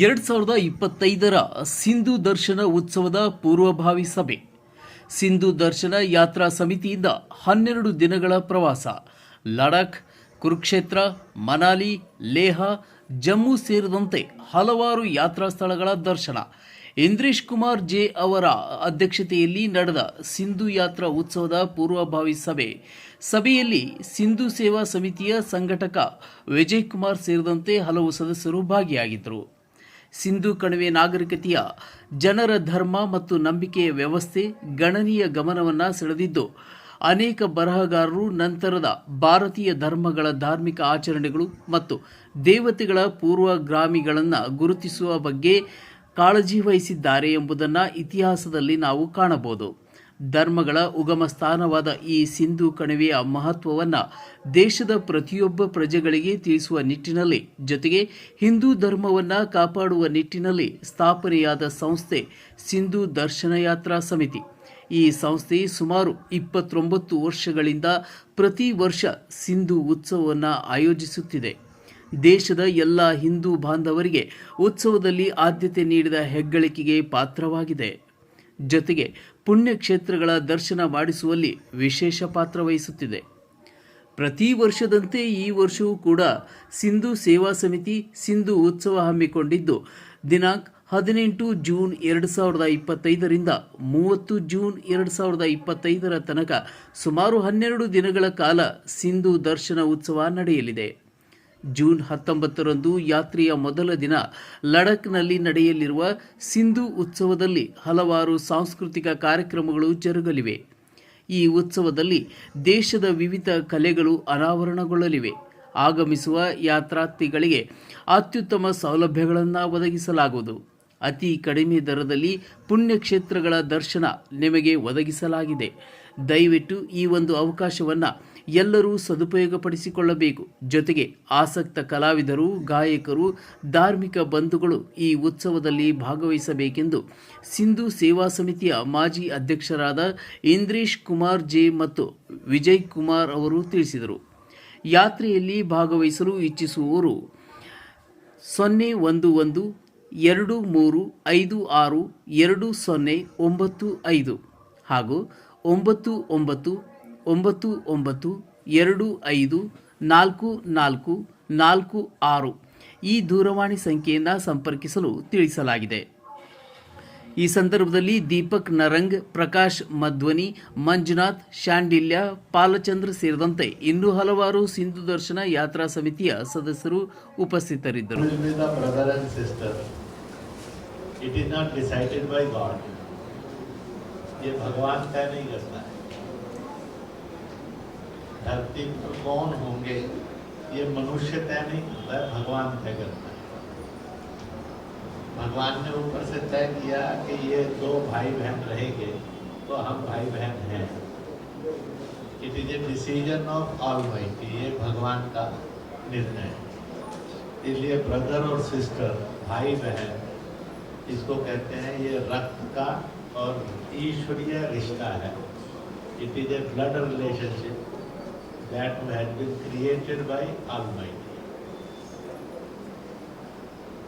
ಎರಡ್ ಸಾವಿರದ ಇಪ್ಪತ್ತೈದರ ಸಿಂಧು ದರ್ಶನ ಉತ್ಸವದ ಪೂರ್ವಭಾವಿ ಸಭೆ. ಸಿಂಧು ದರ್ಶನ ಯಾತ್ರಾ ಸಮಿತಿಯಿಂದ ಹನ್ನೆರಡು ದಿನಗಳ ಪ್ರವಾಸ. ಲಡಾಖ್, ಕುರುಕ್ಷೇತ್ರ, ಮನಾಲಿ, ಲೇಹ, ಜಮ್ಮು ಸೇರಿದಂತೆ ಹಲವಾರು ಯಾತ್ರಾ ಸ್ಥಳಗಳ ದರ್ಶನ. ಇಂದ್ರೇಶ್ ಕುಮಾರ್ ಜೆ ಅವರ ಅಧ್ಯಕ್ಷತೆಯಲ್ಲಿ ನಡೆದ ಸಿಂಧು ಯಾತ್ರಾ ಉತ್ಸವದ ಪೂರ್ವಭಾವಿ ಸಭೆ. ಸಭೆಯಲ್ಲಿ ಸಿಂಧು ಸೇವಾ ಸಮಿತಿಯ ಸಂಘಟಕ ವಿಜಯ್ ಕುಮಾರ್ ಸೇರಿದಂತೆ ಹಲವು ಸದಸ್ಯರು ಭಾಗಿಯಾಗಿದ್ದರು. ಸಿಂಧು ಕಣಿವೆ ನಾಗರಿಕತೆಯ ಜನರ ಧರ್ಮ ಮತ್ತು ನಂಬಿಕೆಯ ವ್ಯವಸ್ಥೆ ಗಣನೀಯ ಗಮನವನ್ನು ಸೆಳೆದಿದ್ದು, ಅನೇಕ ಬರಹಗಾರರು ನಂತರದ ಭಾರತೀಯ ಧರ್ಮಗಳ ಧಾರ್ಮಿಕ ಆಚರಣೆಗಳು ಮತ್ತು ದೇವತೆಗಳ ಪೂರ್ವಗ್ರಾಮಿಗಳನ್ನು ಗುರುತಿಸುವ ಬಗ್ಗೆ ಕಾಳಜಿ ವಹಿಸಿದ್ದಾರೆ ಎಂಬುದನ್ನು ಇತಿಹಾಸದಲ್ಲಿ ನಾವು ಕಾಣಬಹುದು. ಧರ್ಮಗಳ ಉಗಮ ಸ್ಥಾನವಾದ ಈ ಸಿಂಧು ಕಣಿವೆಯ ಮಹತ್ವವನ್ನು ದೇಶದ ಪ್ರತಿಯೊಬ್ಬ ಪ್ರಜೆಗಳಿಗೆ ತಿಳಿಸುವ ನಿಟ್ಟಿನಲ್ಲಿ, ಜೊತೆಗೆ ಹಿಂದೂ ಧರ್ಮವನ್ನು ಕಾಪಾಡುವ ನಿಟ್ಟಿನಲ್ಲಿ ಸ್ಥಾಪನೆಯಾದ ಸಂಸ್ಥೆ ಸಿಂಧು ದರ್ಶನ ಯಾತ್ರಾ ಸಮಿತಿ. ಈ ಸಂಸ್ಥೆ ಸುಮಾರು ಇಪ್ಪತ್ತೊಂಬತ್ತು ವರ್ಷಗಳಿಂದ ಪ್ರತಿ ವರ್ಷ ಸಿಂಧು ಉತ್ಸವವನ್ನು ಆಯೋಜಿಸುತ್ತಿದೆ. ದೇಶದ ಎಲ್ಲ ಹಿಂದೂ ಬಾಂಧವರಿಗೆ ಉತ್ಸವದಲ್ಲಿ ಆದ್ಯತೆ ನೀಡಿದ ಹೆಗ್ಗಳಿಕೆಗೆ ಪಾತ್ರವಾಗಿದೆ. ಜೊತೆಗೆ ಪುಣ್ಯಕ್ಷೇತ್ರಗಳ ದರ್ಶನ ಮಾಡಿಸುವಲ್ಲಿ ವಿಶೇಷ ಪಾತ್ರ ವಹಿಸುತ್ತಿದೆ. ಪ್ರತಿ ವರ್ಷದಂತೆ ಈ ವರ್ಷವೂ ಕೂಡ ಸಿಂಧು ಸೇವಾ ಸಮಿತಿ ಸಿಂಧು ಉತ್ಸವ ಹಮ್ಮಿಕೊಂಡಿದ್ದು, ದಿನಾಂಕ ಹದಿನೆಂಟು ಜೂನ್ ಎರಡು ಸಾವಿರದ ಇಪ್ಪತ್ತೈದರಿಂದ ಮೂವತ್ತು ಜೂನ್ ಎರಡು ಸಾವಿರದ ಇಪ್ಪತ್ತೈದರ ತನಕ ಸುಮಾರು ಹನ್ನೆರಡು ದಿನಗಳ ಕಾಲ ಸಿಂಧು ದರ್ಶನ ಉತ್ಸವ ನಡೆಯಲಿದೆ. ಜೂನ್ ಹತ್ತೊಂಬತ್ತರಂದು ಯಾತ್ರೆಯ ಮೊದಲ ದಿನ ಲಡಕ್ನಲ್ಲಿ ನಡೆಯಲಿರುವ ಸಿಂಧು ಉತ್ಸವದಲ್ಲಿ ಹಲವಾರು ಸಾಂಸ್ಕೃತಿಕ ಕಾರ್ಯಕ್ರಮಗಳು ಜರುಗಲಿವೆ. ಈ ಉತ್ಸವದಲ್ಲಿ ದೇಶದ ವಿವಿಧ ಕಲೆಗಳು ಅನಾವರಣಗೊಳ್ಳಲಿವೆ. ಆಗಮಿಸುವ ಯಾತ್ರಾರ್ಥಿಗಳಿಗೆ ಅತ್ಯುತ್ತಮ ಸೌಲಭ್ಯಗಳನ್ನು ಒದಗಿಸಲಾಗುವುದು. ಅತಿ ಕಡಿಮೆ ದರದಲ್ಲಿ ಪುಣ್ಯಕ್ಷೇತ್ರಗಳ ದರ್ಶನ ನಿಮಗೆ ಒದಗಿಸಲಾಗಿದೆ. ದಯವಿಟ್ಟು ಈ ಒಂದು ಅವಕಾಶವನ್ನು ಎಲ್ಲರೂ ಸದುಪಯೋಗಪಡಿಸಿಕೊಳ್ಳಬೇಕು. ಜೊತೆಗೆ ಆಸಕ್ತ ಕಲಾವಿದರು, ಗಾಯಕರು, ಧಾರ್ಮಿಕ ಬಂಧುಗಳು ಈ ಉತ್ಸವದಲ್ಲಿ ಭಾಗವಹಿಸಬೇಕೆಂದು ಸಿಂಧು ಸೇವಾ ಸಮಿತಿಯ ಮಾಜಿ ಅಧ್ಯಕ್ಷರಾದ ಇಂದ್ರೇಶ್ ಕುಮಾರ್ ಜೆ ಮತ್ತು ವಿಜಯ್ ಕುಮಾರ್ ಅವರು ತಿಳಿಸಿದರು. ಯಾತ್ರೆಯಲ್ಲಿ ಭಾಗವಹಿಸಲು ಇಚ್ಛಿಸುವವರು ಸೊನ್ನೆ ಒಂದು ಒಂದು ಎರಡು ಮೂರು ಐದು ಆರು ಎರಡು ಸೊನ್ನೆ ಒಂಬತ್ತು ಐದು ಹಾಗೂ ಒಂಬತ್ತು ಒಂಬತ್ತು ಒಂಬತ್ತು ಒಂಬತ್ತು ಎರಡು ಐದು ನಾಲ್ಕು ನಾಲ್ಕು ನಾಲ್ಕು ಆರು ಈ ದೂರವಾಣಿ ಸಂಖ್ಯೆಯನ್ನು ಸಂಪರ್ಕಿಸಲು ತಿಳಿಸಲಾಗಿದೆ. ಈ ಸಂದರ್ಭದಲ್ಲಿ ದೀಪಕ್ ನರಂಗ್, ಪ್ರಕಾಶ್ ಮಧ್ವನಿ, ಮಂಜುನಾಥ್, ಶಾಂಡಿಲ್ಯ, ಪಾಲಚಂದ್ರ ಸೇರಿದಂತೆ ಇನ್ನೂ ಹಲವಾರು ಸಿಂಧು ದರ್ಶನ ಯಾತ್ರಾ ಸಮಿತಿಯ ಸದಸ್ಯರು ಉಪಸ್ಥಿತರಿದ್ದರು. It is not decided by God. ये भगवान तय नहीं करता है। धरती पर कौन होंगे? ये मनुष्य तय नहीं करता है भगवान तय करता है। भगवान ने ऊपर से तय किया कि ये दो भाई बहन रहेंगे तो हम भाई बहन हैं। It is a decision of all ये भगवान का निर्णय। इसलिए ब्रदर और सिस्टर भाई बहन इसको कहते हैं ये रक्त का और ईश्वरीय रिश्ता है। It is a blood relationship that has been created by almighty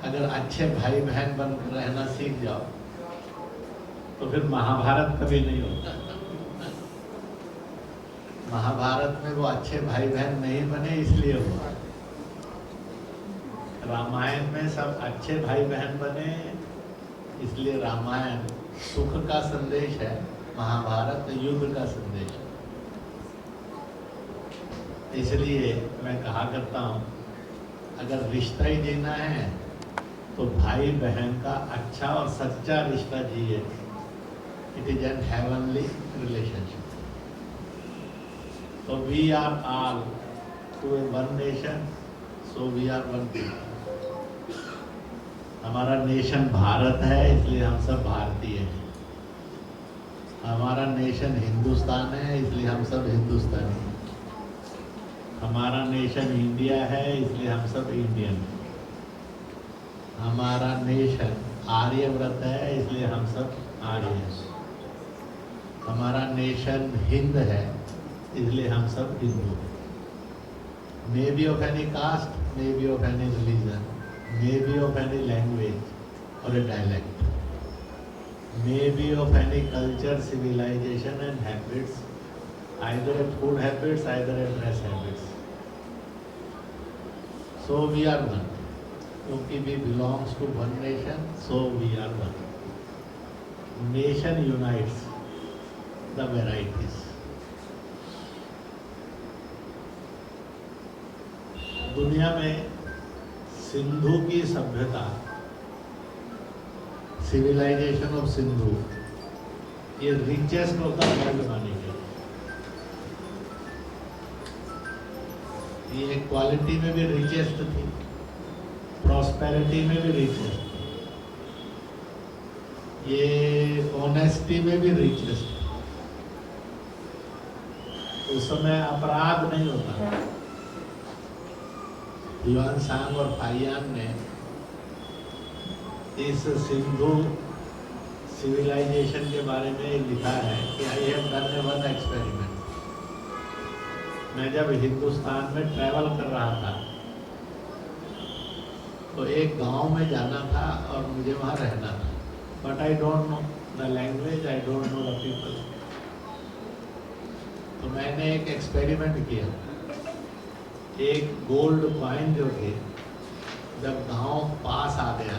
अगर अच्छे भाई बहन बन रहना सीख जाओ तो फिर महाभारत कभी नहीं होता। महाभारत में वो अच्छे भाई बहन नहीं बने, इसलिए हुआ। रामायण में सब अच्छे भाई बहन बने इसलिए रामायण सुख का संदेश है, महाभारत युद्ध का संदेश है। इसलिए मैं कहा करता हूँ, अगर रिश्ता ही जीना है तो भाई बहन का अच्छा और सच्चा रिश्ता जिए। It is an heavenly relationship तो we are all to a one nation so we are one people हमारा नेशन भारत है, इसलिए हम सब भारतीय हैं। हमारा नेशन हिंदुस्तान है, इसलिए हम सब हिंदुस्तानी हैं। हमारा नेशन इंडिया है, इसलिए हम सब इंडियन हैं। हमारा नेशन आर्यव्रत है, इसलिए हम सब आर्य हैं। हमारा नेशन हिंद है, इसलिए हम सब हिंदू हैं। May be of any caste may be of any religion may be of any language और a dialect may be of any culture civilisation and habits either a food habits either a dress habits so we are one क्योंकि we belongs to one nation so we are one nation unites the varieties दुनिया में सिंधु की सभ्यता। Civilisation of Sindhu. ये richest of the world गई ये quality में भी रिचेस्ट थी। प्रॉस्पेरिटी में भी रिचेस्ट ये ऑनेस्टी में भी रिचेस्ट उस समय अपराध नहीं होता युआन सांग और फाइयान ने इस सिंधु सिविलाइजेशन के बारे में लिखा है कि I have done a one experiment मैं जब हिंदुस्तान में ट्रैवल कर रहा था तो एक गाँव में जाना था और मुझे वहाँ रहना था। But I don't know the language I don't know the people तो मैंने एक एक्सपेरिमेंट किया। एक गोल्ड कॉइन जो थे, जब गाँव पास आ गया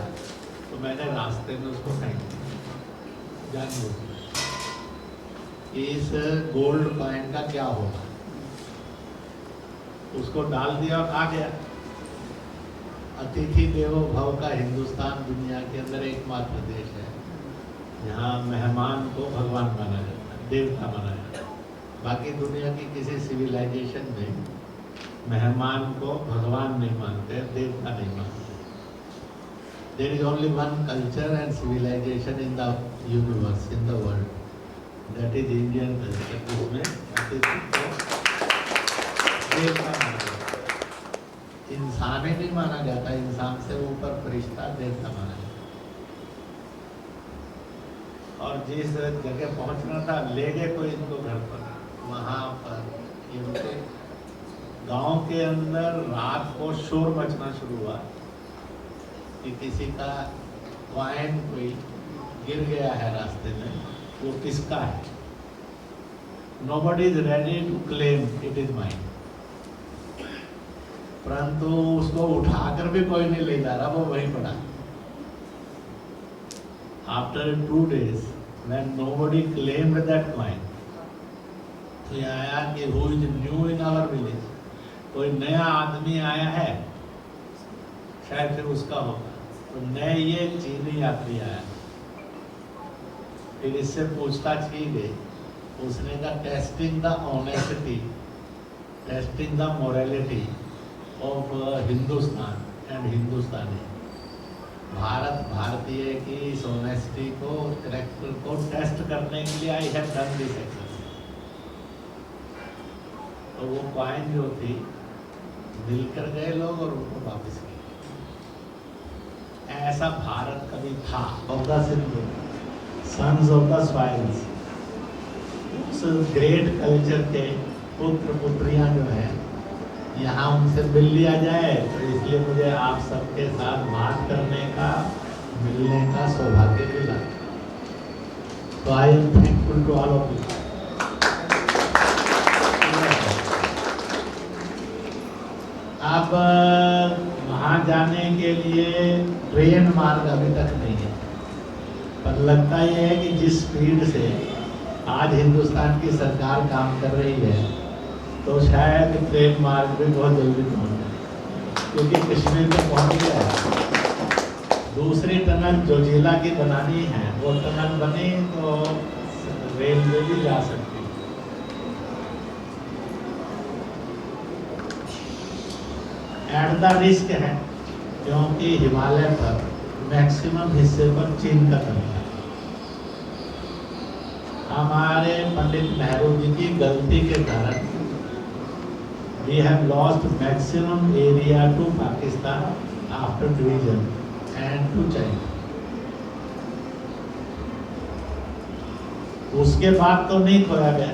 तो मैंने रास्ते में उसको फेंक दिया इस गोल्ड कॉइन का क्या होगा? उसको डाल दिया और आ गया। अतिथि देवो भव का हिंदुस्तान दुनिया के अंदर एकमात्र देश है। जहाँ मेहमान को भगवान माना जाता है, देवता माना जाता है। बाकी दुनिया की किसी सिविलाइजेशन में मेहमान को भगवान नहीं मानते, देवता नहीं मानते। There is only one culture and civilisation in the universe in the world that is Indian culture जिसमें इंसान ही नहीं माना जाता, इंसान से ऊपर फरिश्ता देवता माना जाता। और जिस जगह पहुँचना था ले गए कोई इनको घर पर। वहाँ पर ये उनके गाँव के अंदर रात को शोर मचना शुरू हुआ कि किसी का वाइन कोई गिर गया है रास्ते में, वो किसका है? Nobody is ready to claim it is mind परंतु उसको उठाकर भी कोई नहीं ले जा रहा, वो वहीं पड़ा। After two days when nobody claimed that coin तो ये आया कि who is new in our village? कोई नया आदमी आया है, शायद फिर उसका होगा। तो नए ये चीनी यात्री आया फिर इससे पूछताछ की गई। उसने कहा testing the honesty testing the morality of Hindustan and Hindustani Bharat, Bharatiya की इस ऑनेस्टी को करेक्टर को टेस्ट करने के लिए I have done this exercise तो वो कॉइन जो थी मिलकर गए लोग और उनको वापस किए ऐसा भारत कभी था। Of the sons of the soils उस ग्रेट कल्चर के पुत्र पुत्रियाँ जो हैं, यहाँ उनसे मिल लिया जाए तो इसलिए मुझे आप सबके साथ बात करने का, मिलने का सौभाग्य मिला। तो I am thankful to all of you अब वहाँ जाने के लिए ट्रेन मार्ग अभी तक नहीं है। पर लगता ये है कि जिस स्पीड से आज हिंदुस्तान की सरकार काम कर रही है तो शायद ट्रेन मार्ग भी बहुत जल्दी पहुँच जाए, क्योंकि कश्मीर तक पहुँच गया है। दूसरी टनल जो जिला की बनानी है, वो टनल बनी तो रेलवे भी जा सकती है। एट द रिस्क है, क्योंकि हिमालय पर मैक्सिमम हिस्से पर चीन का कब्जा हमारे पंडित नेहरू जी की गलती के कारण we have lost maximum area to Pakistan after division and to China. उसके बाद तो नहीं खोया गया,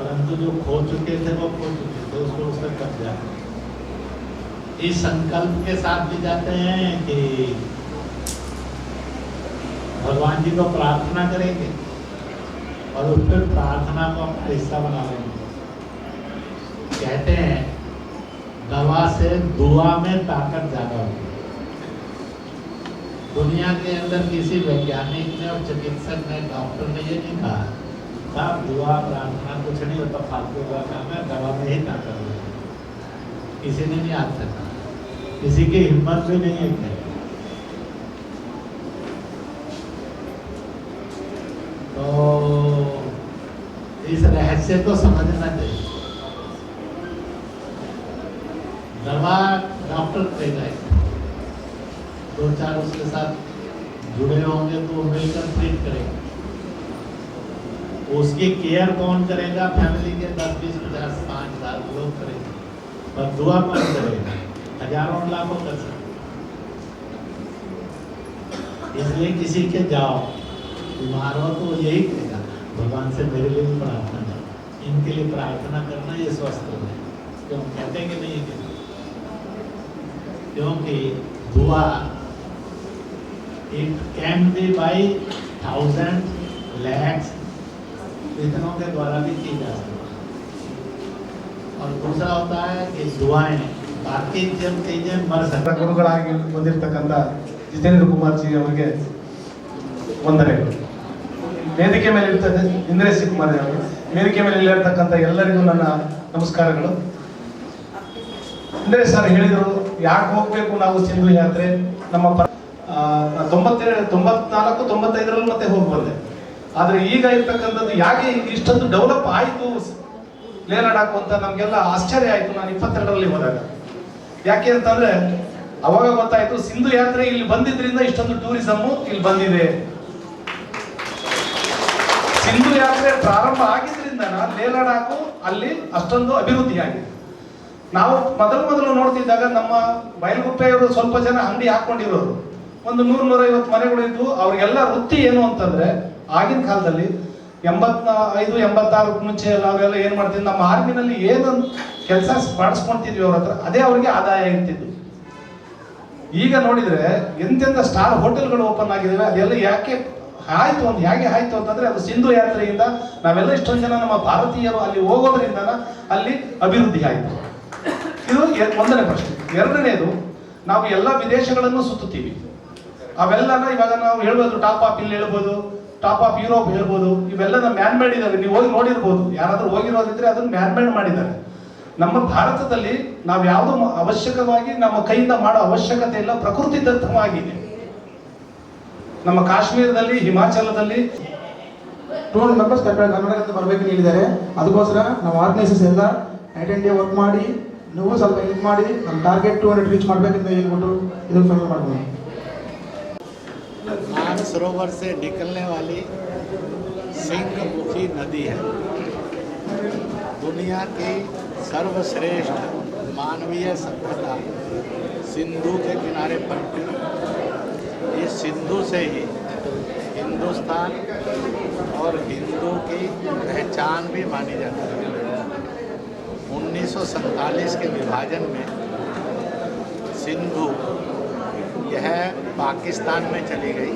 परंतु जो खो चुके थे वो खो चुके थे, उसको उसका कब्जा है। इस संकल्प के साथ भी जाते हैं कि भगवान जी को प्रार्थना करेंगे और उस पर प्रार्थना को अपना हिस्सा बना लेंगे। कहते हैं, दवा से दुआ में ताकत ज़्यादा होती है। दुनिया के अंदर किसी वैज्ञानिक ने और चिकित्सक ने, डॉक्टर ने ये नहीं कहा, साहब, दुआ, प्रार्थना कुछ नहीं होता, फालतू का काम है, दवा में ही ताकत है। किसी ने नहीं आज तक कहा। किसी की हिम्मत भी नहीं है तो इस रहस्य को समझना चाहिए। दवा डॉक्टर। दो चार उसके साथ जुड़े होंगे तो मिलकर ट्रीट करेंगे। उसकी केयर कौन करेगा? फैमिली के दस बीस पचास पाँच साल लोग करेंगे। पर दुआ कौन करेगा? हज़ारों लाखों कर सकते इसलिए किसी के जाओ बीमार हो तो यही कहेगा, भगवान से मेरे लिए प्रार्थना करो। इनके लिए प्रार्थना करना ये स्वस्थ हो जाए। क्यों? कहते कि नहीं कहते क्योंकि दुआ it can be by thousand lakhs इतनों के द्वारा भी की जा सकती और दूसरा होता है कि दुआएँ ಗುರುಗಳಾಗಿ ಬಂದಿರತಕ್ಕಂಥ ಜಿತೇಂದ್ರ ಕುಮಾರ್ ಜಿ ಅವರಿಗೆ ವಂದನೆಗಳು ವೇದಿಕೆ ಮೇಲೆ ಇರ್ತಕ್ಕಂಥ ಇಂದ್ರೇಶ್ ಕುಮಾರ್ ಅವರು ವೇದಿಕೆ ಮೇಲೆ ಇಲ್ಲಿರ್ತಕ್ಕಂಥ ಎಲ್ಲರಿಗೂ ನನ್ನ ನಮಸ್ಕಾರಗಳು. ಇಂದ್ರೇ ಸರ್ ಹೇಳಿದರು, ಯಾಕೆ ಹೋಗ್ಬೇಕು ನಾವು ಸಿಂಧು ಯಾತ್ರೆ? ನಮ್ಮ ತೊಂಬತ್ತೆರಡು ತೊಂಬತ್ನಾಲ್ಕು, ತೊಂಬತ್ತೈದರಲ್ಲಿ ಮತ್ತೆ ಹೋಗಿ ಬಂದೆ. ಆದರೆ ಈಗ ಇರ್ತಕ್ಕಂಥದ್ದು ಯಾಕೆ ಇಷ್ಟೊಂದು ಡೆವಲಪ್ ಆಯಿತು? ಲೇಲಾಡಾಕು ಅಂತ ನಮಗೆಲ್ಲ ಆಶ್ಚರ್ಯ ಆಯಿತು. ನಾನು ಇಪ್ಪತ್ತೆರಡರಲ್ಲಿ ಹೋದಾಗ. ಯಾಕೆ ಅಂತಂದ್ರೆ ಅವಾಗ ಗೊತ್ತಾಯ್ತು ಸಿಂಧು ಯಾತ್ರೆ ಇಲ್ಲಿ ಬಂದಿದ್ರಿಂದ ಇಷ್ಟೊಂದು ಟೂರಿಸಮ್ ಇಲ್ಲಿ ಬಂದಿದೆ. ಸಿಂಧು ಯಾತ್ರೆ ಪ್ರಾರಂಭ ಆಗಿದ್ರಿಂದ ಲೇ ಲಡಾಖು ಅಲ್ಲಿ ಅಷ್ಟೊಂದು ಅಭಿವೃದ್ಧಿ ಆಗಿದೆ. ನಾವು ಮೊದಲು ಮೊದಲು ನೋಡ್ತಿದ್ದಾಗ ನಮ್ಮ ಬಯಲುಗುಪ್ಪೆಯವರು ಸ್ವಲ್ಪ ಜನ ಅಂಗಡಿ ಹಾಕೊಂಡಿರೋರು. ಒಂದು ನೂರ ನೂರೈವತ್ತು ಮನೆಗಳು ಇದ್ವು ಅವ್ರಿಗೆಲ್ಲ ವೃತ್ತಿ ಏನು ಅಂತಂದ್ರೆ ಆಗಿನ ಕಾಲದಲ್ಲಿ ಎಂಬತ್ತ ಐದು ಎಂಬತ್ತಾರು ಮುಂಚೆ ಎಲ್ಲ ಅವರೆಲ್ಲ ಏನ್ ಮಾಡ್ತೀವಿ ನಮ್ಮ ಆರ್ಮಿನಲ್ಲಿ ಏನು ಕೆಲಸ ಮಾಡಿಸ್ಕೊಂತಿದ್ವಿ ಅವ್ರ ಹತ್ರ. ಅದೇ ಅವ್ರಿಗೆ ಆದಾಯ ಇರ್ತಿದ್ದು ಈಗ ನೋಡಿದ್ರೆ ಎಂತೆಂಥ ಸ್ಟಾರ್ ಹೋಟೆಲ್ಗಳು ಓಪನ್ ಆಗಿದಾವೆ, ಅದೆಲ್ಲ ಯಾಕೆ ಆಯ್ತು ಒಂದು ಹೇಗೆ ಆಯ್ತು ಅಂತಂದ್ರೆ ಅದು ಸಿಂಧು ಯಾತ್ರೆಯಿಂದ ನಾವೆಲ್ಲ ಇಷ್ಟೊಂದು ಜನ ನಮ್ಮ ಭಾರತೀಯರು ಅಲ್ಲಿ ಹೋಗೋದ್ರಿಂದ ಅಲ್ಲಿ ಅಭಿವೃದ್ಧಿ ಆಯಿತು. ಇದು ಒಂದನೇ ಪ್ರಶ್ನೆ. ಎರಡನೇದು, ನಾವು ಎಲ್ಲ ವಿದೇಶಗಳನ್ನು ಸುತ್ತುತ್ತೀವಿ. ಅವೆಲ್ಲನ ಇವಾಗ ನಾವು ಹೇಳ್ಬೋದು ಟಾಪ್ ಆಫ್ ಇಲ್ಲಿ ಹೇಳ್ಬೋದು ಟಾಪ್ ಆಫ್ ಯುರೋಪ್ ಹೇಳ್ಬೋದು ಇವೆಲ್ಲ ಮ್ಯಾನ್ ಮೇಡ್ ಇದಾವೆ. ನೀವು ಹೋಗಿ ನೋಡಿರ್ಬೋದು. ಯಾರಾದ್ರೂ ಹೋಗಿರೋದಿದ್ರೆ ಅದನ್ನ ಮ್ಯಾನ್ ಮೇಡ್ ಮಾಡಿದ್ದಾರೆ. ನಮ್ಮ ಭಾರತದಲ್ಲಿ ನಾವು ಯಾವುದು ಅವಶ್ಯಕವಾಗಿ ನಮ್ಮ ಕೈಯಿಂದ ಮಾಡೋ ಅವಶ್ಯಕತೆ ಇಲ್ಲ ಪ್ರಕೃತಿ ದತ್ತವಾಗಿದೆ ನಮ್ಮ ಕಾಶ್ಮೀರದಲ್ಲಿ ಹಿಮಾಚಲದಲ್ಲಿ ಟೂ ಹಂಡ್ರೆಡ್ ಮೆಂಬರ್ಸ್ ಕರ್ನಾಟಕದಿಂದ ಬರಬೇಕು ಹೇಳಿದ್ದಾರೆ ಅದಕ್ಕೋಸ್ಕರ ನಾವು ಆರ್ಗನೈಸರ್ಸ್ ಎಲ್ಲ ನೈಟ್ ಆ್ಯಂಡ್ ಡೇ ವರ್ಕ್ ಮಾಡಿ ನೀವು ಸ್ವಲ್ಪ ಹೆಲ್ಪ್ ಮಾಡಿ ನಮ್ಮ ಟಾರ್ಗೆಟ್ ಟೂ ಹಂಡ್ರೆಡ್ ರೀಚ್ ಮಾಡಬೇಕಂತ ಹೇಳ್ಬಿಟ್ಟು ಇದನ್ನು ಫೈನಲ್ ಮಾಡ್ಬೋದು मानसरोवर से निकलने वाली सिंहमुखी नदी है दुनिया की सर्वश्रेष्ठ मानवीय सभ्यता सिंधु के किनारे पनपी इस सिंधु से ही हिंदुस्तान और हिंदू की पहचान भी मानी जाती है। 1947 के विभाजन में सिंधु, यह पाकिस्तान में चली गई।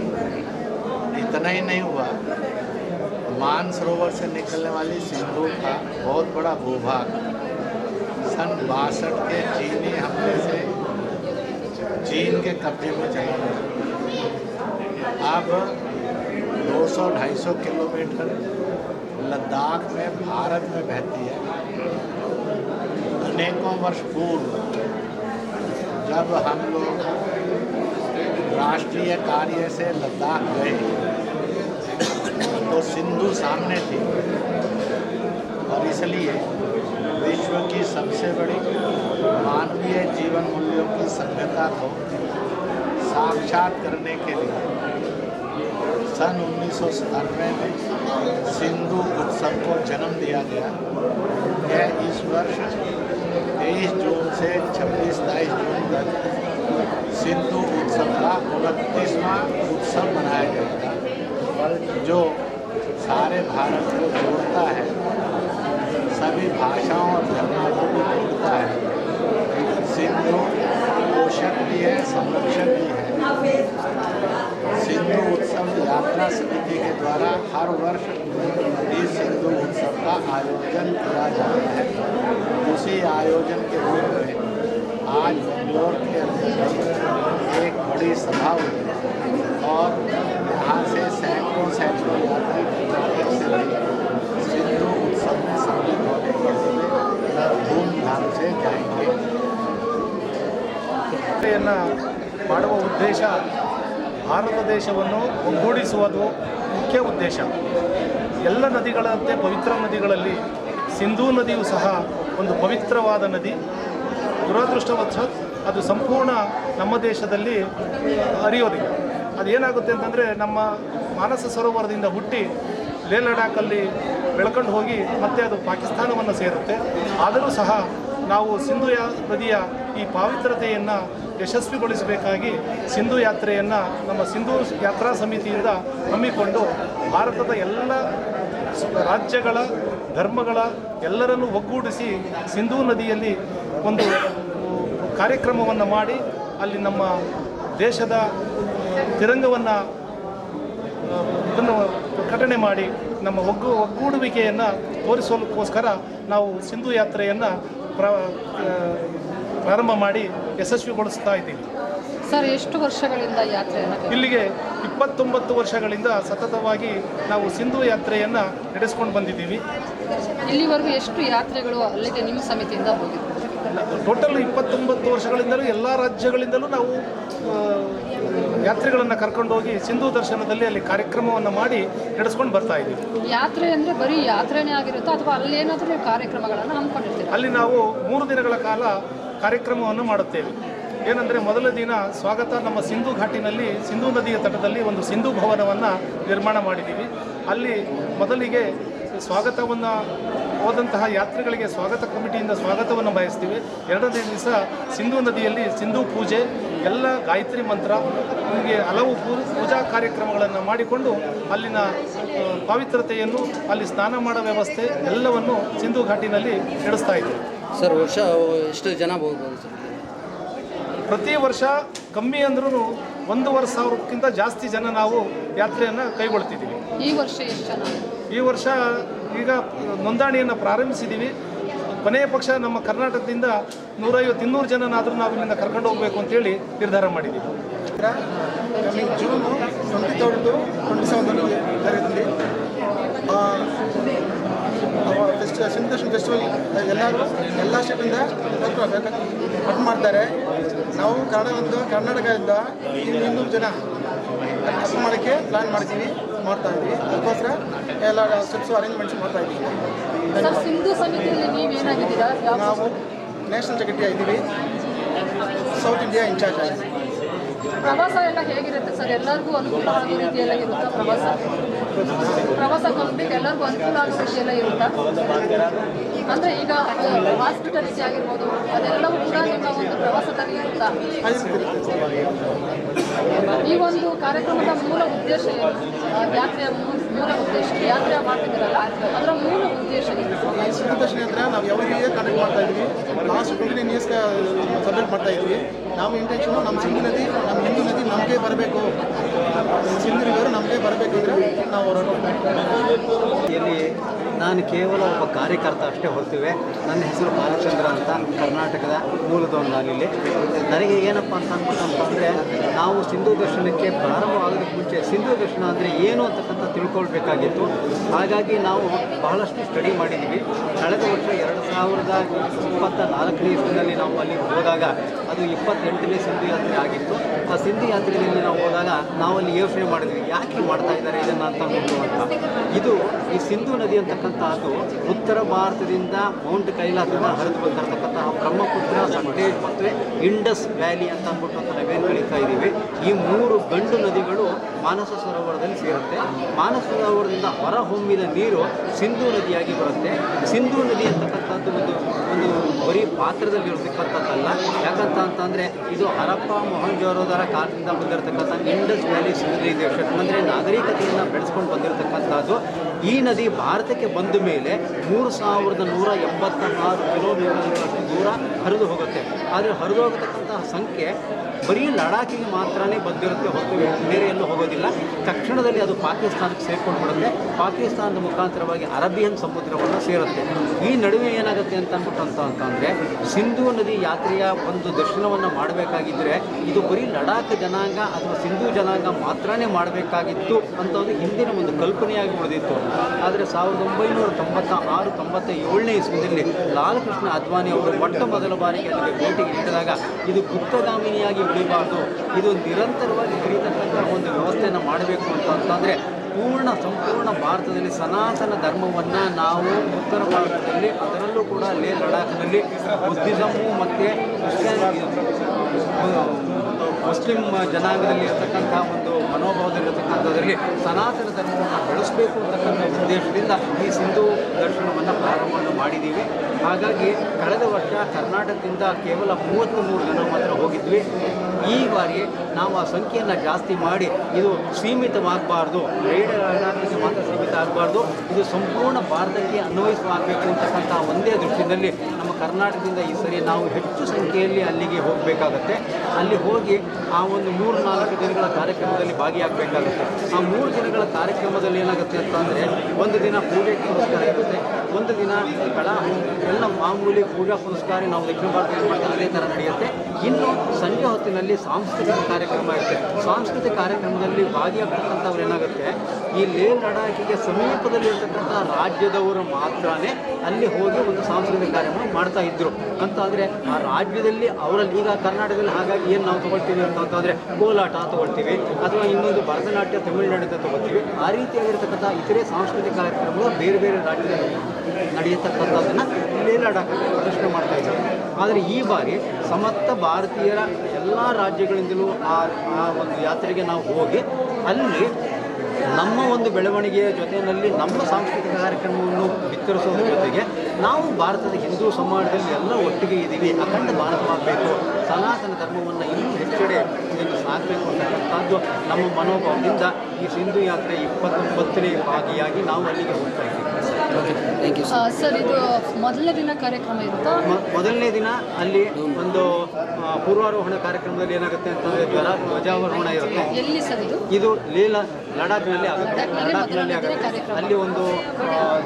इतना ही नहीं हुआ, मानसरोवर से निकलने वाली सिंधु का बहुत बड़ा भूभाग सन बासठ के चीनी हमले से चीन के कब्जे में चला गया अब 200-250 किलोमीटर लद्दाख में, भारत में बहती है। अनेकों वर्ष पूर्व, जब हम लोग राष्ट्रीय कार्य से लद्दाख गए तो सिंधु सामने थी। और इसलिए विश्व की सबसे बड़ी मानवीय जीवन मूल्यों की सभ्यता को साक्षात करने के लिए सन उन्नीस में सिंधु उत्सव को जन्म दिया गया। यह इस वर्ष 23 जून से 26-27 जून तक सिंधु उत्सव का उनतीसवां उत्सव मनाया जाएगा, जो सारे भारत को है सभी भाषाओं और धर्मों को भी जोड़ता है सिंधु लिए संरक्षण ही है सिंधु उत्सव यात्रा समिति के द्वारा हर वर्ष नदी सिंधु उत्सव का आयोजन किया जाता है उसी आयोजन के रूप में आज बेंगलोर के अंदर एक बड़ी सभा हुई और यहाँ से सैकड़ों सैकड़ों यात्री कर्नाटक से भी सिंधु उत्सव में शामिल होने के लिए धूमधाम से जाएंगे ಯಾತ್ರೆಯನ್ನು ಮಾಡುವ ಉದ್ದೇಶ ಭಾರತ ದೇಶವನ್ನು ಒಗ್ಗೂಡಿಸುವುದು ಮುಖ್ಯ ಉದ್ದೇಶ. ಎಲ್ಲ ನದಿಗಳಂತೆ ಪವಿತ್ರ ನದಿಗಳಲ್ಲಿ ಸಿಂಧೂ ನದಿಯೂ ಸಹ ಒಂದು ಪವಿತ್ರವಾದ ನದಿ. ದುರದೃಷ್ಟವಶಾತ್ ಅದು ಸಂಪೂರ್ಣ ನಮ್ಮ ದೇಶದಲ್ಲಿ ಹರಿಯೋದಿಲ್ಲ. ಅದೇನಾಗುತ್ತೆ ಅಂತಂದರೆ ನಮ್ಮ ಮಾನಸ ಸರೋವರದಿಂದ ಹುಟ್ಟಿ ಲೇ ಲಡಾಖಲ್ಲಿ ಬೆಳ್ಕೊಂಡು ಹೋಗಿ ಮತ್ತೆ ಅದು ಪಾಕಿಸ್ತಾನವನ್ನು ಸೇರುತ್ತೆ. ಆದರೂ ಸಹ ನಾವು ಸಿಂಧು ನದಿಯ ಈ ಪಾವಿತ್ರತೆಯನ್ನು ಯಶಸ್ವಿಗೊಳಿಸಬೇಕಾಗಿ ಸಿಂಧು ಯಾತ್ರೆಯನ್ನು ನಮ್ಮ ಸಿಂಧು ಯಾತ್ರಾ ಸಮಿತಿಯಿಂದ ಹಮ್ಮಿಕೊಂಡು ಭಾರತದ ಎಲ್ಲ ರಾಜ್ಯಗಳ, ಧರ್ಮಗಳ ಎಲ್ಲರನ್ನು ಒಗ್ಗೂಡಿಸಿ ಸಿಂಧೂ ನದಿಯಲ್ಲಿ ಒಂದು ಕಾರ್ಯಕ್ರಮವನ್ನು ಮಾಡಿ ಅಲ್ಲಿ ನಮ್ಮ ದೇಶದ ತಿರಂಗವನ್ನು, ಇದನ್ನು ಪ್ರಕಟಣೆ ಮಾಡಿ ನಮ್ಮ ಒಗ್ಗು ಒಗ್ಗೂಡುವಿಕೆಯನ್ನು ತೋರಿಸೋದಕ್ಕೋಸ್ಕರ ನಾವು ಸಿಂಧು ಯಾತ್ರೆಯನ್ನು ಪ್ರ ಪ್ರಾರಂಭ ಮಾಡಿ ಯಶಸ್ವಿಗೊಳಿಸ್ತಾ ಇದ್ದೀವಿ. ಸರ್ ಎಷ್ಟು ವರ್ಷಗಳಿಂದ ಯಾತ್ರೆ ಇಲ್ಲಿಗೆ ಇಪ್ಪತ್ತೊಂಬತ್ತು ವರ್ಷಗಳಿಂದ ಸತತವಾಗಿ ನಾವು ಸಿಂಧು ಯಾತ್ರೆಯನ್ನು ನಡೆಸ್ಕೊಂಡು ಬಂದಿದ್ದೀವಿ. ಇಲ್ಲಿವರೆಗೂ ಎಷ್ಟು ಯಾತ್ರೆಗಳು ಅಲ್ಲಿಗೆ ನಿಮ್ಮ ಸಮಿತಿಯಿಂದ ಹೋಗಿವೆ ಟೋಟಲ್ ಇಪ್ಪತ್ತೊಂಬತ್ತು ವರ್ಷಗಳಿಂದಲೂ ಎಲ್ಲ ರಾಜ್ಯಗಳಿಂದಲೂ ನಾವು ಯಾತ್ರೆಗಳನ್ನು ಕರ್ಕೊಂಡೋಗಿ ಸಿಂಧು ದರ್ಶನದಲ್ಲಿ ಅಲ್ಲಿ ಕಾರ್ಯಕ್ರಮವನ್ನು ಮಾಡಿ ನಡೆಸ್ಕೊಂಡು ಬರ್ತಾ ಇದ್ದೀವಿ. ಯಾತ್ರೆ ಅಂದರೆ ಬರೀ ಯಾತ್ರೆನೇ ಆಗಿರುತ್ತೋ ಅಥವಾ ಅಲ್ಲಿ ಏನಾದರೂ ಕಾರ್ಯಕ್ರಮಗಳನ್ನು ಹಮ್ಮಿಕೊಂಡಿರ್ತೀವಿ ಅಲ್ಲಿ ನಾವು ಮೂರು ದಿನಗಳ ಕಾಲ ಕಾರ್ಯಕ್ರಮವನ್ನು ಮಾಡುತ್ತೇವೆ. ಏನಂದರೆ ಮೊದಲ ದಿನ ಸ್ವಾಗತ ನಮ್ಮ ಸಿಂಧು ಘಾಟಿನಲ್ಲಿ, ಸಿಂಧು ನದಿಯ ತಟದಲ್ಲಿ ಒಂದು ಸಿಂಧು ಭವನವನ್ನು ನಿರ್ಮಾಣ ಮಾಡಿದ್ದೀವಿ. ಅಲ್ಲಿ ಮೊದಲಿಗೆ ಸ್ವಾಗತವನ್ನು, ಹೋದಂತಹ ಯಾತ್ರೆಗಳಿಗೆ ಸ್ವಾಗತ ಕಮಿಟಿಯಿಂದ ಸ್ವಾಗತವನ್ನು ಬಯಸ್ತೀವಿ. ಎರಡನೇ ದಿವಸ ಸಿಂಧು ನದಿಯಲ್ಲಿ ಸಿಂಧು ಪೂಜೆ, ಎಲ್ಲ ಗಾಯತ್ರಿ ಮಂತ್ರ, ಹೀಗೆ ಹಲವು ಪೂಜಾ ಕಾರ್ಯಕ್ರಮಗಳನ್ನು ಮಾಡಿಕೊಂಡು ಅಲ್ಲಿನ ಪವಿತ್ರತೆಯನ್ನು ಅಲ್ಲಿ ಸ್ನಾನ ಮಾಡೋ ವ್ಯವಸ್ಥೆ ಎಲ್ಲವನ್ನು ಸಿಂಧು ಘಾಟಿನಲ್ಲಿ ನಡೆಸ್ತಾ ಇದ್ದೀವಿ. ಸರ್ ವರ್ಷ ಎಷ್ಟು ಜನ ಹೋಗ್ಬೋದು ಸರ್. ಪ್ರತಿ ವರ್ಷ ಕಮ್ಮಿ ಅಂದ್ರೂ ಒಂದೂವರೆ ಸಾವಿರಕ್ಕಿಂತ ಜಾಸ್ತಿ ಜನ ನಾವು ಯಾತ್ರೆಯನ್ನು ಕೈಗೊಳ್ತಿದ್ದೀವಿ. ಈ ವರ್ಷ ಎಷ್ಟು ಜನ? ಈ ವರ್ಷ ಈಗ ನೋಂದಣಿಯನ್ನು ಪ್ರಾರಂಭಿಸಿದ್ದೀವಿ ಕೊನೆಯ ಪಕ್ಷ ನಮ್ಮ ಕರ್ನಾಟಕದಿಂದ ನೂರೈವತ್ತು ಇನ್ನೂರು ಜನನಾದರೂ ನಾವು ಇಲ್ಲಿಂದ ಕರ್ಕೊಂಡು ಹೋಗಬೇಕು ಅಂತೇಳಿ ನಿರ್ಧಾರ ಮಾಡಿದ್ದೀವಿ June twenty third to twenty seventh ಸಿಂಧೇಶನ್ festival ಎಲ್ಲರೂ ಎಲ್ಲ ಸ್ಟೇಟಿಂದ ಕಟ್ ಮಾಡ್ತಾರೆ. ನಾವು ಕನ್ನಡ ಕರ್ನಾಟಕದಿಂದ ಇನ್ನೂರು ಜನ ಕಟ್ ಮಾಡೋಕ್ಕೆ ಪ್ಲ್ಯಾನ್ ಮಾಡ್ತೀವಿ ಮಾಡ್ತಾ ಇದ್ವಿ ಅದಕ್ಕೋಸ್ಕರ ಎಲ್ಲ ಸ್ಟೆಪ್ಸು ಅರೇಂಜ್ಮೆಂಟ್ಸ್ ಮಾಡ್ತಾ ಇದ್ದೀವಿ. ನಾವು ನ್ಯಾಷನಲ್ ಸೆಕ್ರೆಟರಿ ಇದ್ದೀವಿ ಸೌತ್ ಇಂಡಿಯಾ ಇನ್ಚಾರ್ಜ್ ಆಗಿದೆ ಪ್ರವಾಸ ಎಲ್ಲ ಹೇಗಿರುತ್ತೆ ಸರ್? ಎಲ್ಲರಿಗೂ ಅನುಕೂಲ ಆಗೋ ರೀತಿಯೆಲ್ಲ ಇರುತ್ತಾ ಪ್ರವಾಸ? ಪ್ರವಾಸ ಕಂಪ್ಲೀಟ್ ಎಲ್ಲರಿಗೂ ಅನುಕೂಲ ಆಗೋ ರೀತಿಯೆಲ್ಲ ಇರುತ್ತಾ? ಅಂದರೆ ಈಗ ಹಾಸ್ಪಿಟಾಲಿಟಿ ಆಗಿರ್ಬೋದು ಅದೆಲ್ಲವೂ ಕೂಡ ನಿಮ್ಮ ಒಂದು ಪ್ರವಾಸದಲ್ಲಿ ಇರುತ್ತಾ ಈ ಒಂದು ಕಾರ್ಯಕ್ರಮದ ಮೂಲ ಉದ್ದೇಶ ಏನು? ಯಾತ್ರೆಯ ಮೂಲ ಉದ್ದೇಶ ಯಾತ್ರೆ ಮಾಡ್ತಿದ್ದೀರಲ್ಲ ಅದರ ಮೂಲ ಉದ್ದೇಶ ಅಂದ್ರೆ ನಾವು ಯಾವ ಕಾಂಟ್ಯಾಕ್ಟ್ ಮಾಡ್ತಾ ಇದ್ವಿ. ಲಾಸ್ಟ್ ಟ್ವೆಂಟಿ ನೈನ್ ಸಬ್ಮಿಟ್ ಮಾಡ್ತಾ ಇದ್ವಿ. ನಾವು ಇಂಟೆನ್ಷನು ನಮ್ಮ ಸಿಂಧು ನದಿ ನಮ್ಮ ಹಿಂದೂ ನದಿ ನಮಗೆ ಬರಬೇಕು. ಸಿಂಧು ನಮಗೆ ಬರಬೇಕು ಅಂದರೆ ನಾವು ಹೊರಟು ನಾನು ಕೇವಲ ಒಬ್ಬ ಕಾರ್ಯಕರ್ತ ಅಷ್ಟೇ ಹೊರತೀವಿ ನನ್ನ ಹೆಸರು ಬಾಲಚಂದ್ರ ಅಂತ ಕರ್ನಾಟಕದ ಮೂಲದವನು ನಾನಿಲ್ಲಿ ನನಗೆ ಏನಪ್ಪ ಅಂತ ಅಂದ್ಬಿಟ್ಟಂತಂದರೆ ನಾವು ಸಿಂಧು ದರ್ಶನಕ್ಕೆ ಪ್ರಾರಂಭವಾಗೋದಕ್ಕೆ ಮುಂಚೆ ಸಿಂಧು ದರ್ಶನ ಅಂದರೆ ಏನು ಅಂತಕ್ಕಂಥ ತಿಳ್ಕೊಳ್ಬೇಕಾಗಿತ್ತು. ಹಾಗಾಗಿ ನಾವು ಬಹಳಷ್ಟು ಸ್ಟಡಿ ಮಾಡಿದ್ದೀವಿ ಕಳೆದ ವರ್ಷ ಎರಡು ಸಾವಿರದ ಇಪ್ಪತ್ತ ನಾಲ್ಕನೇ ಇಸ್ವಿನಲ್ಲಿ ನಾವು ಅಲ್ಲಿ ಹೋದಾಗ ಅದು ಇಪ್ಪತ್ತೆಂಟನೇ ಸಿಂಧು ಯಾತ್ರೆ ಆಗಿತ್ತು. ಆ ಸಿಂಧು ಯಾತ್ರೆಯಲ್ಲಿ ನಾವು ಹೋದಾಗ ನಾವು ಅಲ್ಲಿ ಯೋಚನೆ ಮಾಡಿದ್ವಿ. ಯಾಕೆ ಮಾಡ್ತಾ ಇದ್ದಾರೆ ಇದನ್ನು ಅಂತ ಅಂತ ಇದು ಈ ಸಿಂಧು ನದಿ ಅಂತಕ್ಕಂಥದ್ದು ಉತ್ತರ ಭಾರತದಿಂದ ಮೌಂಟ್ ಕೈಲಾಸನ ಹರಿದು ಬಂದಿರತಕ್ಕಂತಹ ಬ್ರಹ್ಮಪುತ್ರ ಸಂಡೇಶ್ ಮತ್ತು ಇಂಡಸ್ ವ್ಯಾಲಿ ಅಂತ ಅಂದ್ಬಿಟ್ಟು ಅಂತ ನಾವೇನು ಕರೀತಾ ಇದ್ದೀವಿ. ಈ ಮೂರು ಗಂಡು ನದಿಗಳು ಮಾನಸ ಸರೋವರದಲ್ಲಿ ಸೇರುತ್ತೆ. ಮಾನಸ ಸರೋವರದಿಂದ ಹೊರಹೊಮ್ಮಿದ ನೀರು ಸಿಂಧೂ ನದಿಯಾಗಿ ಬರುತ್ತೆ. ಸಿಂಧೂ ನದಿ ಅಂತಕ್ಕಂಥದ್ದು ಒಂದು ಒಂದು ಬರೀ ಪಾತ್ರದಲ್ಲಿ ಇರತಕ್ಕಂಥದ್ದಲ್ಲ. ಯಾಕಂತ ಅಂತಂದರೆ ಇದು ಹರಪ್ಪ ಮೊಹಂಜೋರೋದರ ಕಾಲದಿಂದ ಬಂದಿರತಕ್ಕಂಥ ಇಂಡಸ್ ವ್ಯಾಲಿ ಸಿವಿಲೈಸೇಷನ್, ಅಂದರೆ ನಾಗರಿಕತೆಯನ್ನು ಬೆಳೆಸ್ಕೊಂಡು ಬಂದಿರತಕ್ಕಂಥದ್ದು. ಈ ನದಿ ಭಾರತಕ್ಕೆ ಬಂದ ಮೇಲೆ ಮೂರು ಸಾವಿರದ ನೂರ ಎಂಬತ್ತ ಆರು ಕಿಲೋಮೀಟರ್ಗಳಷ್ಟು ದೂರ ಹರಿದು ಹೋಗುತ್ತೆ. ಆದರೆ ಹರಿದು ಹೋಗತಕ್ಕಂತಹ ಸಂಖ್ಯೆ ಬರೀ ಲಡಾಖಿಗೆ ಮಾತ್ರನೇ ಬಂದಿರುತ್ತೆ, ಹೊರತು ಬೇರೆ ಎಲ್ಲೂ ಹೋಗೋದಿಲ್ಲ. ತಕ್ಷಣದಲ್ಲಿ ಅದು ಪಾಕಿಸ್ತಾನಕ್ಕೆ ಸೇರ್ಕೊಂಡು ಬಿಡುತ್ತೆ. ಪಾಕಿಸ್ತಾನದ ಮುಖಾಂತರವಾಗಿ ಅರಬಿಯನ್ ಸಮುದ್ರವನ್ನು ಸೇರುತ್ತೆ. ಈ ನಡುವೆ ಏನಾಗುತ್ತೆ ಅಂತ ಅಂದ್ಬಿಟ್ಟು ಅಂತ ಅಂತಂದರೆ ಸಿಂಧೂ ನದಿ ಯಾತ್ರೆಯ ಒಂದು ದರ್ಶನವನ್ನು ಮಾಡಬೇಕಾಗಿದ್ದರೆ ಇದು ಬರೀ ಲಡಾಖ್ ಜನಾಂಗ ಅಥವಾ ಸಿಂಧೂ ಜನಾಂಗ ಮಾತ್ರನೇ ಮಾಡಬೇಕಾಗಿತ್ತು ಅಂತ ಒಂದು ಹಿಂದಿನ ಒಂದು ಕಲ್ಪನೆಯಾಗಿ ಉಳಿದಿತ್ತು. ಆದರೆ ಸಾವಿರದ ಒಂಬೈನೂರ ತೊಂಬತ್ತ ಆರು ತೊಂಬತ್ತ ಏಳನೇ ಇಸ್ವಿನಲ್ಲಿ ಲಾಲ್ ಕೃಷ್ಣ ಅದ್ವಾನಿ ಅವರು ಮೊಟ್ಟ ಮೊದಲ ಬಾರಿಗೆ ಅಲ್ಲಿಗೆ ಭೇಟಿಗೆ ನೀಡಿದಾಗ ಇದು ಗುಪ್ತಗಾಮಿನಿಯಾಗಿ ಉಳಿಬಾರ್ದು. ಇದು ನಿರಂತರವಾಗಿ ಹರಿಯತಕ್ಕಂಥ ಒಂದು ವ್ಯವಸ್ಥೆಯನ್ನು ಮಾಡಬೇಕು ಅಂತ ಅಂತಂದರೆ ಪೂರ್ಣ ಸಂಪೂರ್ಣ ಭಾರತದಲ್ಲಿ ಸನಾತನ ಧರ್ಮವನ್ನು ನಾವು ಉತ್ತರ ಭಾರತದಲ್ಲಿ ಅದರಲ್ಲೂ ಕೂಡ ಲೇ ಲಡಾಖ್ನಲ್ಲಿ ಬುದ್ಧಿಸಮು ಮತ್ತು ಮುಸ್ಲಿಂ ಜನಾಂಗದಲ್ಲಿ ಇರತಕ್ಕಂಥ ಒಂದು ಮನೋಭಾವದಲ್ಲಿರತಕ್ಕಂಥದ್ರಲ್ಲಿ ಸನಾತನ ಧರ್ಮವನ್ನು ಬೆಳೆಸಬೇಕು ಅಂತಕ್ಕಂಥ ಉದ್ದೇಶದಿಂದ ಈ ಸಿಂಧೂ ದರ್ಶನವನ್ನು ಪ್ರಾರಂಭವನ್ನು ಮಾಡಿದ್ದೀವಿ. ಹಾಗಾಗಿ ಕಳೆದ ವರ್ಷ ಕರ್ನಾಟಕದಿಂದ ಕೇವಲ ಮೂವತ್ತು ಮೂರು ಜನ ಮಾತ್ರ ಹೋಗಿದ್ವಿ. ಈ ಬಾರಿ ನಾವು ಆ ಸಂಖ್ಯೆಯನ್ನು ಜಾಸ್ತಿ ಮಾಡಿ ಇದು ಸೀಮಿತವಾಗಬಾರ್ದು, ರೈಡರ್ ಲಡಾಖಿಗೆ ಮಾತ್ರ ಸೀಮಿತ ಆಗಬಾರ್ದು, ಇದು ಸಂಪೂರ್ಣ ಭಾರತಕ್ಕೆ ಅನ್ವಯಿಸಲಾಗಬೇಕು ಅಂತಕ್ಕಂಥ ಒಂದೇ ದೃಷ್ಟಿಯಲ್ಲಿ ನಮ್ಮ ಕರ್ನಾಟಕದಿಂದ ಈ ಸರಿ ನಾವು ಹೆಚ್ಚು ಸಂಖ್ಯೆಯಲ್ಲಿ ಅಲ್ಲಿಗೆ ಹೋಗಬೇಕಾಗತ್ತೆ. ಅಲ್ಲಿ ಹೋಗಿ ಆ ಒಂದು ಮೂರು ನಾಲ್ಕು ದಿನಗಳ ಕಾರ್ಯಕ್ರಮದಲ್ಲಿ ಭಾಗಿಯಾಗಬೇಕಾಗುತ್ತೆ. ಆ ಮೂರು ದಿನಗಳ ಕಾರ್ಯಕ್ರಮದಲ್ಲಿ ಏನಾಗುತ್ತೆ ಅಂತ ಅಂದರೆ ಒಂದು ದಿನ ಪೂಜೆ ಪುರಸ್ಕಾರ ಇರುತ್ತೆ, ಒಂದು ದಿನ ಕಳ ಎಲ್ಲ ಮಾಮೂಲಿ ಪೂಜಾ ಪುರಸ್ಕಾರ ನಾವು ದಕ್ಷಿಣ ಭಾರತದಲ್ಲಿ ಮಾಡ್ತಾರೆ ಅದೇ ಥರ ನಡೆಯುತ್ತೆ. ಹೊತ್ತಿನಲ್ಲಿ ಸಾಂಸ್ಕೃತಿಕ ಕಾರ್ಯಕ್ರಮ ಇರುತ್ತೆ. ಸಾಂಸ್ಕೃತಿಕ ಕಾರ್ಯಕ್ರಮದಲ್ಲಿ ಭಾಗಿಯಾಗ್ತಕ್ಕಂಥವ್ರು ಏನಾಗುತ್ತೆ? ಈ ಲೇ ಲಡಾಖಿಗೆ ಸಮೀಪದಲ್ಲಿರ್ತಕ್ಕಂಥ ರಾಜ್ಯದವರು ಮಾತ್ರನೇ ಅಲ್ಲಿ ಹೋಗಿ ಒಂದು ಸಾಂಸ್ಕೃತಿಕ ಕಾರ್ಯಕ್ರಮ ಮಾಡ್ತಾ ಇದ್ರು. ಅಂತ ಆದರೆ ಆ ರಾಜ್ಯದಲ್ಲಿ ಅವರಲ್ಲಿ ಈಗ ಕರ್ನಾಟಕದಲ್ಲಿ ಹಾಗಾಗಿ ಏನು ನಾವು ತಗೊಳ್ತೀವಿ ಅಂತಂದರೆ ಕೋಲಾಟ ತಗೊಳ್ತೀವಿ, ಅಥವಾ ಇನ್ನೊಂದು ಭರತನಾಟ್ಯ, ತಮಿಳುನಾಡಿಂದ ತಗೊಳ್ತೀವಿ. ಆ ರೀತಿಯಾಗಿರ್ತಕ್ಕಂಥ ಇತರೆ ಸಾಂಸ್ಕೃತಿಕ ಕಾರ್ಯಕ್ರಮಗಳು ಬೇರೆ ಬೇರೆ ರಾಜ್ಯದಲ್ಲಿ ನಡೆಯತಕ್ಕಂಥದ್ದನ್ನು ಲೇ ಲಡಾಖಲ್ಲಿ ಪ್ರದರ್ಶನ ಮಾಡ್ತಾ ಇದ್ದಾರೆ. ಆದರೆ ಈ ಬಾರಿ ಸಮಸ್ತ ಭಾರತೀಯರ ಎಲ್ಲ ರಾಜ್ಯಗಳಿಂದಲೂ ಆ ಆ ಒಂದು ಯಾತ್ರೆಗೆ ನಾವು ಹೋಗಿ ಅಲ್ಲಿ ನಮ್ಮ ಒಂದು ಬೆಳವಣಿಗೆಯ ಜೊತೆಯಲ್ಲಿ ನಮ್ಮ ಸಾಂಸ್ಕೃತಿಕ ಕಾರ್ಯಕ್ರಮವನ್ನು ಬಿತ್ತರಿಸೋದ್ರ ಜೊತೆಗೆ ನಾವು ಭಾರತದ ಹಿಂದೂ ಸಮಾಜದಲ್ಲಿ ಎಲ್ಲ ಒಟ್ಟಿಗೆ ಇದ್ದೀವಿ ಅಖಂಡ ಭಾರತವಾಗಬೇಕು ಸನಾತನ ಧರ್ಮವನ್ನು ಇನ್ನೂ ಹೆಚ್ಚೆಡೆ ಇದನ್ನು ಸಾಕಬೇಕು ಅಂತಕ್ಕಂಥದ್ದು ನಮ್ಮ ಮನೋಭಾವದಿಂದ ಈ ಸಿಂಧು ಯಾತ್ರೆ ಇಪ್ಪತ್ತೊಂಬತ್ತನೇ ಭಾಗಿಯಾಗಿ ನಾವು ಅಲ್ಲಿಗೆ ಹೋಗ್ತಾ ಇದ್ದೀವಿ. ಥ್ಯಾಂಕ್ ಯು ಆ, ಸರ್ ಇದು ಮೊದಲನೇ ದಿನ ಕಾರ್ಯಕ್ರಮ ಇರುತ್ತಾ? ಮೊದಲನೇ ದಿನ ಅಲ್ಲಿ ಒಂದು ಪೂರ್ವಾರೋಹಣ ಕಾರ್ಯಕ್ರಮದಲ್ಲಿ ಏನಾಗುತ್ತೆ ಅಂತಂದ್ರೆ ಜ್ವರ ಧ್ವಜಾರೋಹಣ ಇರುತ್ತೆ. ಇದು? ಲೀಲಾ ಲೀಲ ಲಡಾಖ್ನಲ್ಲಿ ಆಗುತ್ತೆ. ಲಡಾಖ್ನಲ್ಲಿ ಆಗುತ್ತೆ. ಅಲ್ಲಿ ಒಂದು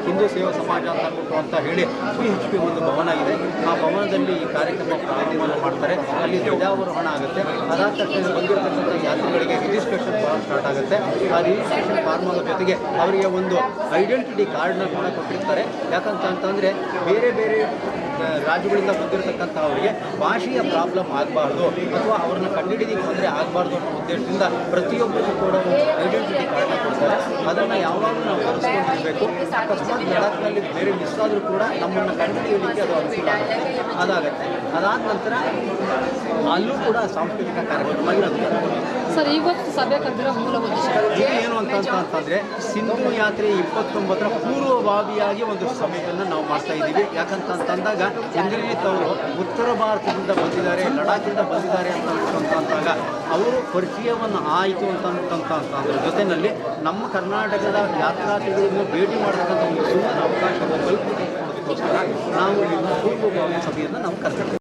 ಹಿಂದೂ ಸೇವಾ ಸಮಾಜ ಅಂತ ಅಂತ ಹೇಳಿ ಪಿ ಎಚ್ ಪಿ ಒಂದು ಭವನ ಇದೆ. ಆ ಭವನದಲ್ಲಿ ಈ ಕಾರ್ಯಕ್ರಮ ಪ್ರಾರಂಭವನ್ನು ಮಾಡ್ತಾರೆ. ಅಲ್ಲಿ ಧ್ವಜಾರೋಹಣ ಆಗುತ್ತೆ. ಅದಾದ ತಕ್ಷಣ ಬಂದಿರತಕ್ಕಂಥ ಯಾತ್ರಿಗಳಿಗೆ ರಿಜಿಸ್ಟ್ರೇಷನ್ ಫಾರ್ಮ್ ಸ್ಟಾರ್ಟ್ ಆಗುತ್ತೆ. ಆ ರಿಜಿಸ್ಟ್ರೇಷನ್ ಫಾರ್ಮ್ ಜೊತೆಗೆ ಅವರಿಗೆ ಒಂದು ಐಡೆಂಟಿಟಿ ಕಾರ್ಡ್ನ ಕೂಡ ಕೊಟ್ಟಿರ್ತಾರೆ. ಯಾಕಂತ ಅಂತಂದರೆ ಬೇರೆ ಬೇರೆ ರಾಜ್ಯಗಳಿಂದ ಬಂದಿರತಕ್ಕಂಥ ಅವರಿಗೆ ಭಾಷೆಯ ಪ್ರಾಬ್ಲಮ್ ಆಗಬಾರ್ದು ಅಥವಾ ಅವ್ರನ್ನ ಕಂಡುಹಿಡಿದಿಕ್ಕೆ ಅಂದರೆ ಆಗಬಾರ್ದು ಅನ್ನೋ ಉದ್ದೇಶದಿಂದ ಪ್ರತಿಯೊಬ್ಬರಿಗೂ ಕೂಡ ಒಂದು ಐಡೆಂಟಿಟಿ ಕಾರ್ಡ್ನ ಕೊಡ್ತಾರೆ. ಅದನ್ನು ಯಾವಾಗಲೂ ನಾವು ಬಳಸ್ಕೊಂಡಿರಬೇಕು ಅಕಸ್ಮಾತ್ ಲಡಾಖ್ನಲ್ಲಿ ಬೇರೆ ಮಿಸ್ ಆದರೂ ಕೂಡ ನಮ್ಮನ್ನು ಕಂಡಿಡಿಯೋದಕ್ಕೆ ಅದು ಅನುಕೂಲ ಆಗುತ್ತೆ. ಅದಾಗುತ್ತೆ. ಅದಾದ ನಂತರ ಅಲ್ಲೂ ಕೂಡ ಸಾಂಸ್ಕೃತಿಕ ಕಾರ್ಯಕ್ರಮ ಸರ್ ಇವತ್ತು ಸಭೆ ಕರೆದಿರೋ ಮೂಲ ಉದ್ದೇಶ. ಏನು ಅಂತ ಅಂತ ಅಂತಂದ್ರೆ, ಸಿಂಧು ಯಾತ್ರೆ ಇಪ್ಪತ್ತೊಂಬತ್ತರ ಪೂರ್ವಭಾವಿಯಾಗಿ ಒಂದು ಸಭೆಯನ್ನು ನಾವು ಮಾಡ್ತಾ ಇದ್ದೀವಿ. ಯಾಕಂತ ಅಂತಂದಾಗ ಇಂದ್ರಜಿತ್ ಅವರು ಉತ್ತರ ಭಾರತದಿಂದ ಬಂದಿದ್ದಾರೆ ಲಡಾಖಿಂದ ಬಂದಿದ್ದಾರೆ ಅಂತ ಅಂದಾಗ, ಅವರು ಪರಿಚಯವನ್ನು ಆಯಿತು ಅಂತ ಅಂತ ಅದ್ರ ಜೊತೆಯಲ್ಲಿ ನಮ್ಮ ಕರ್ನಾಟಕದ ಯಾತ್ರಾರ್ಥಿಗಳನ್ನು ಭೇಟಿ ಮಾಡತಕ್ಕಂಥ ಒಂದು ಸುಂದರ ಅವಕಾಶವನ್ನು ಕಲ್ಪಿಸಿಕೊಡೋದಕ್ಕೋಸ್ಕರ ನಾವು ಪೂರ್ವಭಾವಿ ಸಭೆಯನ್ನು ನಾವು ಕರೆದಿದ್ದೇವೆ